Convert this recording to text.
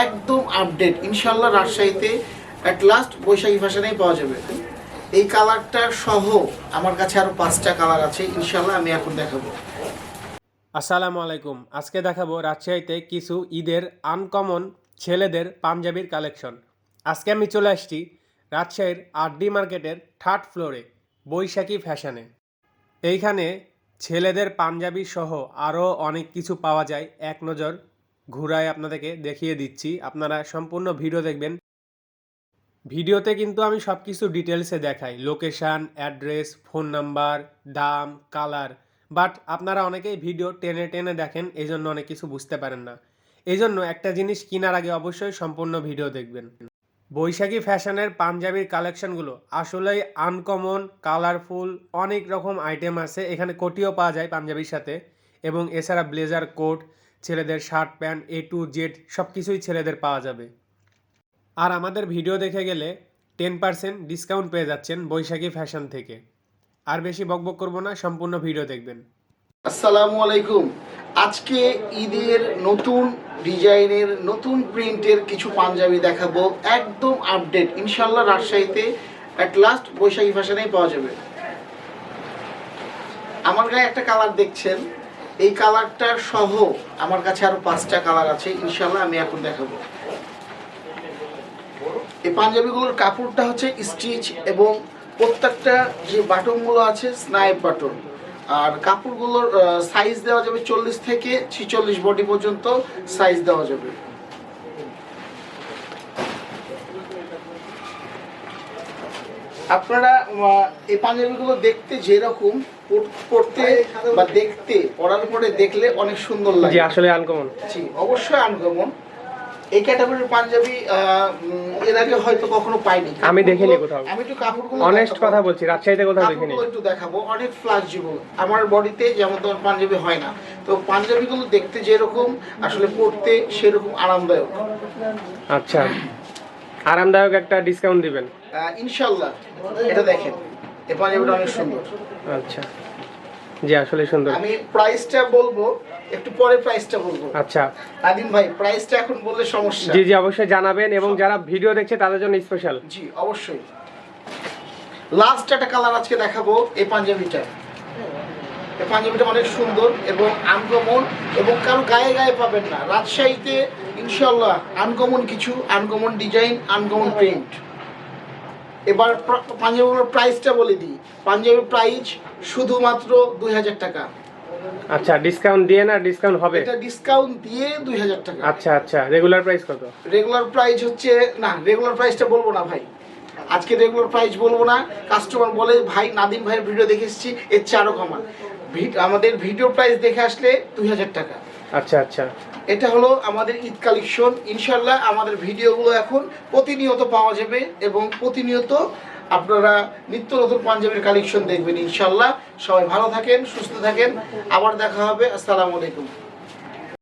একদম আপডেট ইনশাল্লাহ রাজশাহীতে অ্যাট লাস্ট বৈশাখী ফ্যাশনেই পাওয়া যাবে। এই কালারটা সহ আমার কাছে আরও পাঁচটা কালার আছে ইনশাল্লাহ আমি এখন দেখাবো। আসসালামু আলাইকুম। আজকে দেখাবো রাজশাহীতে কিছু ঈদের আনকমন ছেলেদের পাঞ্জাবির কালেকশন আজকে আমি চলে আসছি রাজশাহীর আরডি মার্কেটের থার্ড ফ্লোরে বৈশাখী ফ্যাশনে এইখানে ছেলেদের পাঞ্জাবি সহ আরও অনেক কিছু পাওয়া যায়, এক নজর ঘুরায় আপনাদেরকে দেখিয়ে দিচ্ছি। আপনারা সম্পূর্ণ ভিডিও দেখবেন। ভিডিওতে কিন্তু আমি সব কিছু ডিটেলসে দেখাই। লোকেশান, অ্যাড্রেস, ফোন নাম্বার, দাম, কালার। বাট আপনারা অনেকেই ভিডিও টেনে টেনে দেখেন এই জন্য অনেক কিছু বুঝতে পারেন না। এই জন্য একটা জিনিস কেনার আগে অবশ্যই সম্পূর্ণ ভিডিও দেখবেন। বৈশাখী ফ্যাশনের পাঞ্জাবির কালেকশনগুলো আসলেই আনকমন, কালারফুল, অনেক রকম আইটেম আছে। এখানে কোটিও পাওয়া যায় পাঞ্জাবির সাথে। এবং এছাড়া ব্লেজার কোট ছেলেদের shirt, pant A to Z সব কিছুই ছেলেদের পাওয়া যাবে। আর আমাদের ভিডিও দেখে গেলে টেন পার্সেন্ট ডিসকাউন্ট পেয়ে যাচ্ছেন বৈশাখী ফ্যাশন থেকে। আর বেশি বকবক করব না, সম্পূর্ণ ভিডিও দেখবেন। আসসালামু আলাইকুম। আজকে ঈদের নতুন ডিজাইনের, নতুন প্রিন্টের কিছু পাঞ্জাবি দেখাবো। একদম আপডেট ইনশাল্লাহ রাজশাহীতে অ্যাট লাস্ট বৈশাখী ফ্যাশনেই পাওয়া যাবে। আমার গায়ে একটা কালার দেখছেন। এই কালারটা সহ আমার কাছে আরও পাঁচটা কালার আছে ইনশাল্লাহ আমি এখন দেখাবো। এই পাঞ্জাবিগুলোর কাপড়টা হচ্ছে স্টিচ এবং প্রত্যেকটা যে বাটনগুলো আছে স্নাইপ বাটন। আর কাপড়গুলোর সাইজ দেওয়া যাবে চল্লিশ থেকে ছিচল্লিশ বডি পর্যন্ত সাইজ দেওয়া যাবে। আপনারা এই পাঞ্জাবিগুলো দেখতে যেরকম পরতে বা দেখতে পরার পরে দেখলে অনেক সুন্দর লাগে। আসলে আনকমন জি অবশ্যই আনকমন এই ক্যাটাগরির পাঞ্জাবি এর আগে হয়তো কখনো পাইনি। আমি দেখিনি কোথাও। আমি একটু কাপড়গুলো অনেস্ট কথা বলছি রাজশাহীতে কোথাও দেখিনি। একটু দেখাবো অনেক ফ্লাক্সিবল আমার বডিতে যেমন তোমার পাঞ্জাবি হয় না। তো পাঞ্জাবিগুলো দেখতে যেরকম আসলে পরতে সেরকম আরামদায়ক। আচ্ছা। আরামদায়ক একটা ডিসকাউন্ট দিবেন। ইনশাল্লাহ এটা দেখেন এই পাঞ্জাবিটা অনেক সুন্দর। আচ্ছা। জি আসলে সুন্দর। আমি প্রাইসটা বলব একটু পরে প্রাইসটা বলব। আচ্ছা। আদিম ভাই প্রাইসটা এখন বললে সমস্যা। জি জি অবশ্যই জানাবেন এবং যারা ভিডিও দেখছে তাদের জন্য স্পেশাল জি অবশ্যই। লাস্ট একটা কালার আজকে দেখাবো এই পাঞ্জাবিটা। এই পাঞ্জাবিটা অনেক সুন্দর এবং আনকমন এবং কারও গায়ে গায়ে পাবেন না। রাজশাহীতে ইনশাল্লাহ আনকমন কিছু আনকমন ডিজাইন আনকমন প্রিন্ট এবার পাঞ্জাবিগুলোর প্রাইসটা বলে দিই। পাঞ্জাবির প্রাইস শুধুমাত্র দুই হাজার টাকা। আচ্ছা ডিসকাউন্ট দিয়ে না ডিসকাউন্ট হবে? এটা ডিসকাউন্ট দিয়ে দুই হাজার টাকা। আচ্ছা আচ্ছা রেগুলার প্রাইস কত? রেগুলার প্রাইস হচ্ছে না রেগুলার প্রাইসটা বলব না ভাই। আজকে রেগুলার প্রাইস বলব না। কাস্টমার বলে ভাই নাদিম ভাইয়ের ভিডিও দেখে এসেছি এর চারও কমা ভি- আমাদের ভিডিও প্রাইস দেখে আসলে দুই হাজার টাকা। আচ্ছা আচ্ছা। এটা হলো আমাদের ঈদ কালেকশন। ইনশাল্লাহ আমাদের ভিডিওগুলো এখন প্রতিনিয়ত পাওয়া যাবে এবং প্রতিনিয়ত আপনারা নিত্য নতুন পাঞ্জাবির কালেকশন দেখবেন ইনশাল্লাহ সবাই ভালো থাকেন, সুস্থ থাকেন। আবার দেখা হবে। আসসালামু আলাইকুম।